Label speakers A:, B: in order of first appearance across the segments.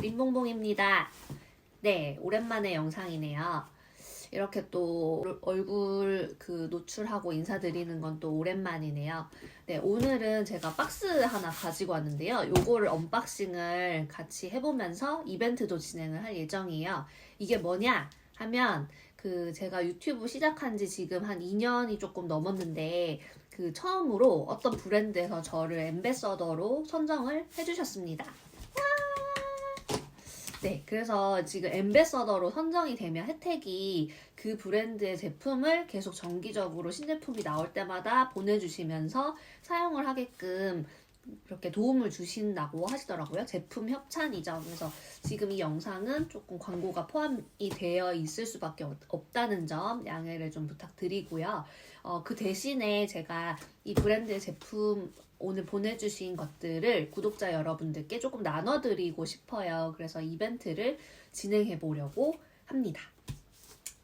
A: 림봉봉입니다. 네, 오랜만에 영상이네요. 이렇게 또 얼굴 그 노출하고 인사드리는 건 또 오랜만이네요. 네, 오늘은 제가 박스 하나 가지고 왔는데요. 요거를 언박싱을 같이 해보면서 이벤트도 진행을 할 예정이에요. 이게 뭐냐 하면 그 제가 유튜브 시작한 지 지금 한 2년이 조금 넘었는데 그 처음으로 어떤 브랜드에서 저를 엠베서더로 선정을 해주셨습니다. 네, 그래서 지금 엠베서더로 선정이 되면 혜택이 그 브랜드의 제품을 계속 정기적으로 신제품이 나올 때마다 보내주시면서 사용을 하게끔 그렇게 도움을 주신다고 하시더라고요. 제품 협찬이죠. 그래서 지금 이 영상은 조금 광고가 포함이 되어 있을 수밖에 없- 없다는 점 양해를 좀 부탁드리고요. 어, 그 대신에 제가 이 브랜드의 제품 오늘 보내주신 것들을 구독자 여러분들께 조금 나눠드리고 싶어요. 그래서 이벤트를 진행해 보려고 합니다.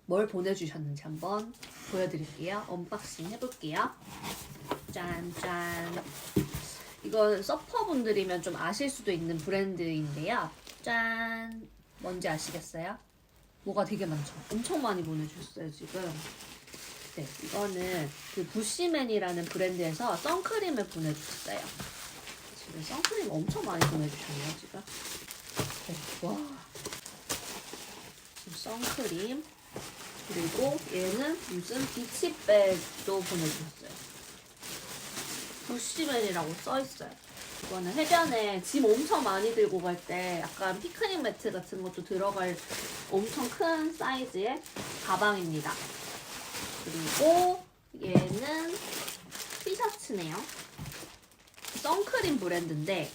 A: 뭘 보내주셨는지 한번 보여드릴게요. 언박싱 해볼게요. 짠 짠. 이건 서퍼분들이면 좀 아실 수도 있는 브랜드인데요. 짠. 뭔지 아시겠어요? 뭐가 되게 많죠? 엄청 많이 보내주셨어요, 지금. 네, 이거는 그 부시맨이라는 브랜드에서 선크림을 보내주셨어요. 지금 선크림 엄청 많이 보내주셨네요, 지금. 네, 와. 지금 선크림. 그리고 얘는 무슨 비치백도 보내주셨어요. 부시맨이라고 써있어요. 이거는 해변에 짐 엄청 많이 들고 갈 때 약간 피크닉 매트 같은 것도 들어갈 엄청 큰 사이즈의 가방입니다. 그리고 얘는 티셔츠네요. 선크림 브랜드인데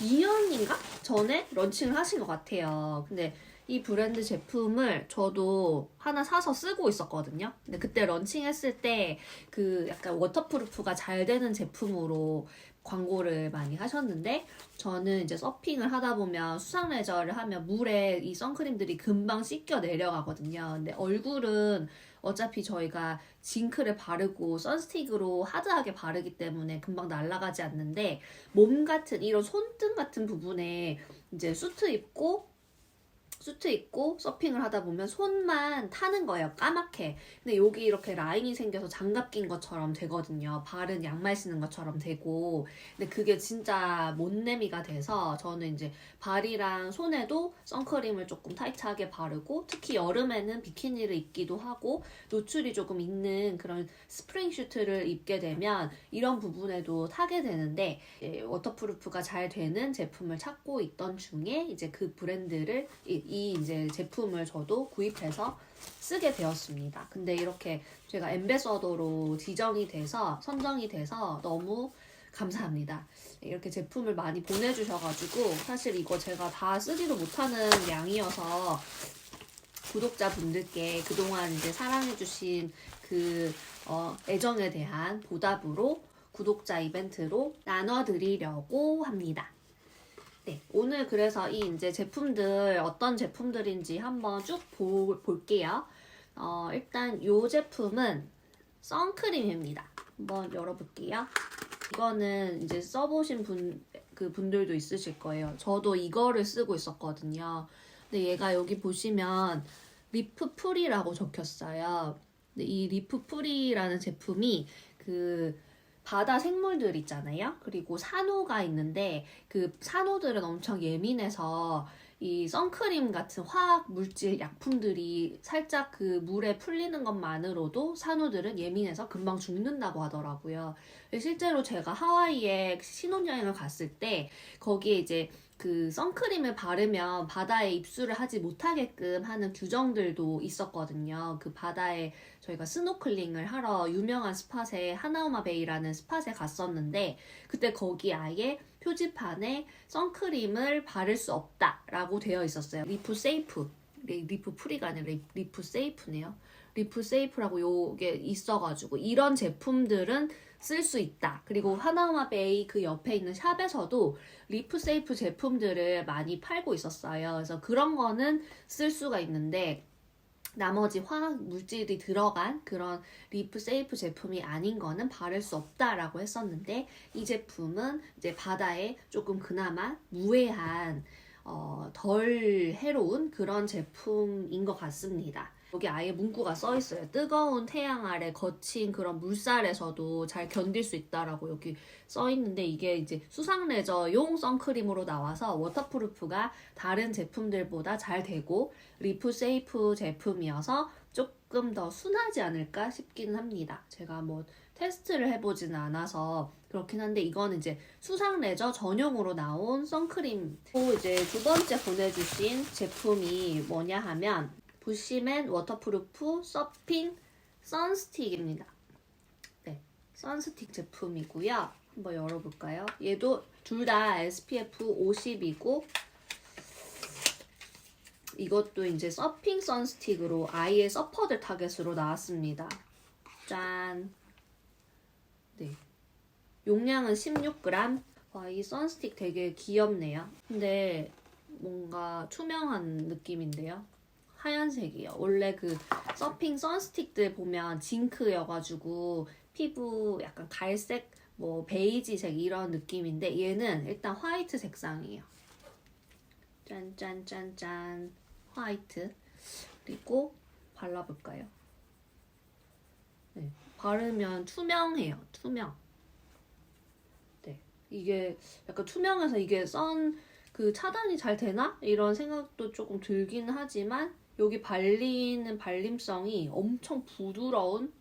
A: 2년인가 전에 런칭을 하신 것 같아요. 근데 이 브랜드 제품을 저도 하나 사서 쓰고 있었거든요. 근데 그때 런칭했을 때 그 약간 워터프루프가 잘 되는 제품으로 광고를 많이 하셨는데 저는 이제 서핑을 하다 보면 수상 레저를 하면 물에 이 선크림들이 금방 씻겨 내려가거든요. 근데 얼굴은 어차피 저희가 징크를 바르고 선스틱으로 하드하게 바르기 때문에 금방 날아가지 않는데 몸 같은 이런 손등 같은 부분에 이제 수트 입고 수트 입고 서핑을 하다 보면 손만 타는 거예요. 까맣게. 근데 여기 이렇게 라인이 생겨서 장갑 낀 것처럼 되거든요. 발은 양말 신는 것처럼 되고. 근데 그게 진짜 못내미가 돼서 저는 이제 발이랑 손에도 선크림을 조금 타이트하게 바르고 특히 여름에는 비키니를 입기도 하고 노출이 조금 있는 그런 스프링 슈트를 입게 되면 이런 부분에도 타게 되는데 예, 워터프루프가 잘 되는 제품을 찾고 있던 중에 이제 그 브랜드를 이, 이 이제 제품을 저도 구입해서 쓰게 되었습니다. 근데 이렇게 제가 엠베서더로 지정이 돼서 선정이 돼서 너무 감사합니다. 이렇게 제품을 많이 보내주셔가지고 사실 이거 제가 다 쓰지도 못하는 양이어서 구독자분들께 그동안 이제 사랑해주신 그 어, 애정에 대한 보답으로 구독자 이벤트로 나눠드리려고 합니다. 네, 오늘 그래서 이 이제 제품들 어떤 제품들인지 한번 쭉 보, 볼게요. 어, 일단 이 제품은 선크림입니다. 한번 열어볼게요. 이거는 이제 써보신 분, 그 분들도 있으실 거예요. 저도 이거를 쓰고 있었거든요. 근데 얘가 여기 보시면 리프 프리라고 적혔어요. 근데 이 리프 프리라는 제품이 그 바다 생물들 있잖아요. 그리고 산호가 있는데 그 산호들은 엄청 예민해서 이 선크림 같은 화학 물질 약품들이 살짝 그 물에 풀리는 것만으로도 산호들은 예민해서 금방 죽는다고 하더라고요. 실제로 제가 하와이에 신혼여행을 갔을 때 거기에 이제 그 선크림을 바르면 바다에 입수를 하지 못하게끔 하는 규정들도 있었거든요. 그 바다에 저희가 스노클링을 하러 유명한 스팟에 하나우마 베이라는 스팟에 갔었는데 그때 거기 아예 표지판에 선크림을 바를 수 없다라고 되어 있었어요. 리프 세이프. 리- 리프 프리가 아니라 리- 리프 세이프네요. 리프 세이프라고 요게 있어가지고 이런 제품들은 쓸 수 있다. 그리고 하나우마 베이 그 옆에 있는 샵에서도 리프 세이프 제품들을 많이 팔고 있었어요. 그래서 그런 거는 쓸 수가 있는데 나머지 화학 물질이 들어간 그런 리프 세이프 제품이 아닌 거는 바를 수 없다라고 했었는데 이 제품은 이제 바다에 조금 그나마 무해한 어, 덜 해로운 그런 제품인 것 같습니다. 여기 아예 문구가 써 있어요. 뜨거운 태양 아래 거친 그런 물살에서도 잘 견딜 수 있다라고 여기 써 있는데 이게 이제 수상 레저용 선크림으로 나와서 워터프루프가 다른 제품들보다 잘 되고 리프 세이프 제품이어서 조금 더 순하지 않을까 싶기는 합니다. 제가 뭐 테스트를 해보지는 않아서 그렇긴 한데 이거는 이제 수상 레저 전용으로 나온 선크림. 또 이제 두 번째 보내주신 제품이 뭐냐 하면 부시맨 워터프루프 서핑 선스틱입니다. 네, 선스틱 제품이고요. 한번 열어볼까요? 얘도 둘 다 SPF 50이고 이것도 이제 서핑 선스틱으로 아이의 서퍼들 타겟으로 나왔습니다. 짠. 네. 용량은 16g. 와, 이 선스틱 되게 귀엽네요. 근데 뭔가 투명한 느낌인데요. 하얀색이요. 원래 그 서핑 선스틱들 보면 징크여가지고 피부 약간 갈색, 뭐 베이지색 이런 느낌인데 얘는 일단 화이트 색상이에요. 짠짠짠짠 화이트 그리고 발라볼까요? 네, 바르면 투명해요. 투명. 네, 이게 약간 투명해서 이게 선 그 차단이 잘 되나 이런 생각도 조금 들긴 하지만 여기 발리는 발림성이 엄청 부드러운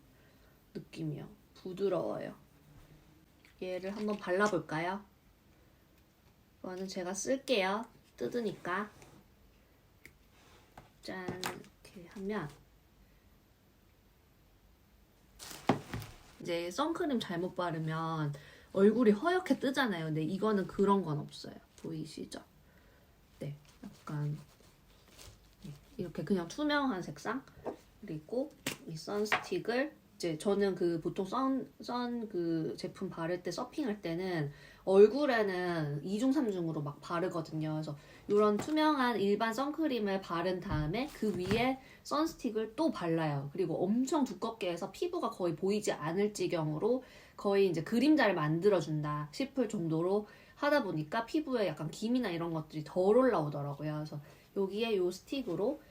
A: 느낌이요. 부드러워요. 얘를 한번 발라볼까요? 이거는 제가 쓸게요. 뜯으니까. 짠 이렇게 하면 이제 선크림 잘못 바르면 얼굴이 허옇게 뜨잖아요. 근데 이거는 그런 건 없어요. 보이시죠? 네, 약간 네, 이렇게 그냥 투명한 색상 그리고 이 선스틱을 이제 저는 그 보통 선 선 그 제품 바를 때 서핑할 때는 얼굴에는 2중 3중으로 막 바르거든요. 그래서 이런 투명한 일반 선크림을 바른 다음에 그 위에 선스틱을 또 발라요. 그리고 엄청 두껍게 해서 피부가 거의 보이지 않을 지경으로 거의 이제 그림자를 만들어준다 싶을 정도로 하다 보니까 피부에 약간 김이나 이런 것들이 덜 올라오더라고요. 그래서 여기에 요 스틱으로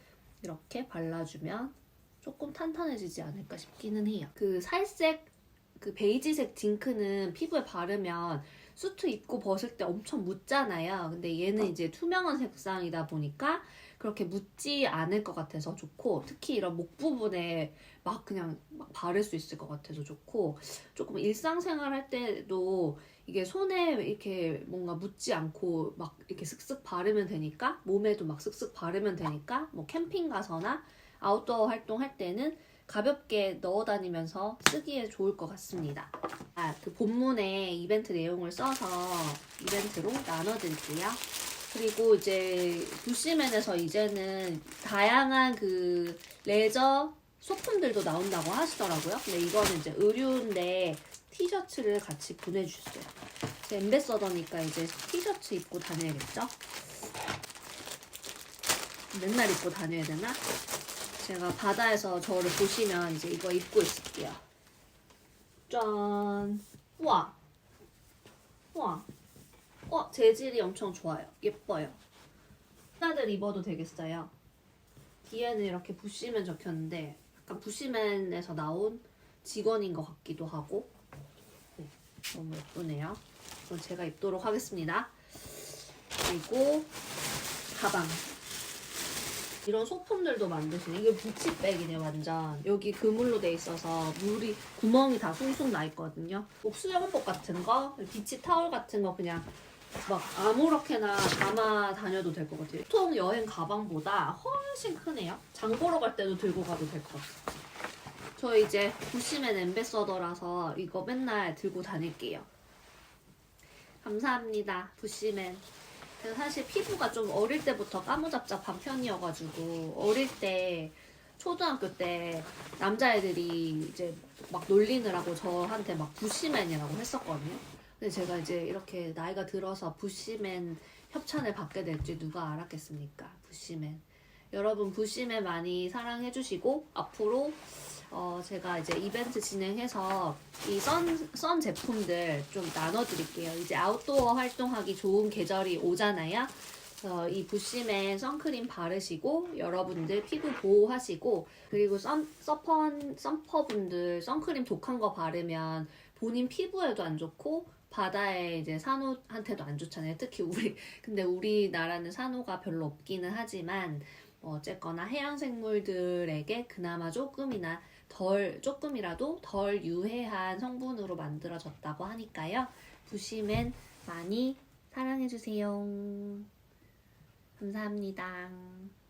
A: 이렇게 발라주면 조금 탄탄해지지 않을까 싶기는 해요. 그 살색 그 베이지색 딩크는 피부에 바르면 수트 입고 벗을 때 엄청 묻잖아요. 근데 얘는 이제 투명한 색상이다 보니까 그렇게 묻지 않을 것 같아서 좋고 특히 이런 목 부분에 막 그냥 막 바를 수 있을 것 같아서 좋고 조금 일상생활 할 때도 이게 손에 이렇게 뭔가 묻지 않고 막 이렇게 슥슥 바르면 되니까 몸에도 막 슥슥 바르면 되니까 뭐 캠핑 가서나 아웃도어 활동할 때는 가볍게 넣어 다니면서 쓰기에 좋을 것 같습니다. 아, 그 본문에 이벤트 내용을 써서 이벤트로 나눠드릴게요. 그리고 이제 부시맨에서 이제는 다양한 그 레저 소품들도 나온다고 하시더라고요. 근데 이거는 이제 의류인데 티셔츠를 같이 보내주셨어요. 제 엠베서더니까 이제 티셔츠 입고 다녀야겠죠? 맨날 입고 다녀야 되나? 제가 바다에서 저를 보시면 이제 이거 입고 있을게요. 짠. 우와. 우와. 어, 재질이 엄청 좋아요. 예뻐요. 하나들 입어도 되겠어요. 뒤에는 이렇게 부시맨 적혔는데 약간 부시맨에서 나온 직원인 것 같기도 하고 네, 너무 예쁘네요. 이건 제가 입도록 하겠습니다. 그리고 가방. 이런 소품들도 만드시네. 이게 부치백이네 완전. 여기 그물로 돼 있어서 물이 구멍이 다 숭숭 나 있거든요. 뭐 수영복 같은 거, 비치 타월 같은 거 그냥 막 아무렇게나 담아 다녀도 될 것 같아요. 보통 여행 가방보다 훨씬 크네요. 장 보러 갈 때도 들고 가도 될 것 같아요. 저 이제 부시맨 엠베서더라서 이거 맨날 들고 다닐게요. 감사합니다. 부시맨. 사실 피부가 좀 어릴 때부터 까무잡잡한 편이어가지고 어릴 때 초등학교 때 남자애들이 이제 막 놀리느라고 저한테 막 부시맨이라고 했었거든요. 근데 제가 이제 이렇게 나이가 들어서 부시맨 협찬을 받게 될지 누가 알았겠습니까? 부시맨. 여러분 부시맨 많이 사랑해주시고 앞으로 어 제가 이제 이벤트 진행해서 이선선 제품들 좀 나눠드릴게요. 이제 아웃도어 활동하기 좋은 계절이 오잖아요. 그래서 이 부시맨 선크림 바르시고 여러분들 피부 보호하시고 그리고 선, 서펀, 선퍼분들 선크림 독한 거 바르면 본인 피부에도 안 좋고 바다에 이제 산호한테도 안 좋잖아요. 특히 우리 근데 우리나라는 산호가 별로 없기는 하지만 뭐 어쨌거나 해양 생물들에게 그나마 조금이나 덜 조금이라도 덜 유해한 성분으로 만들어졌다고 하니까요. 부시맨 많이 사랑해 주세요. 감사합니다.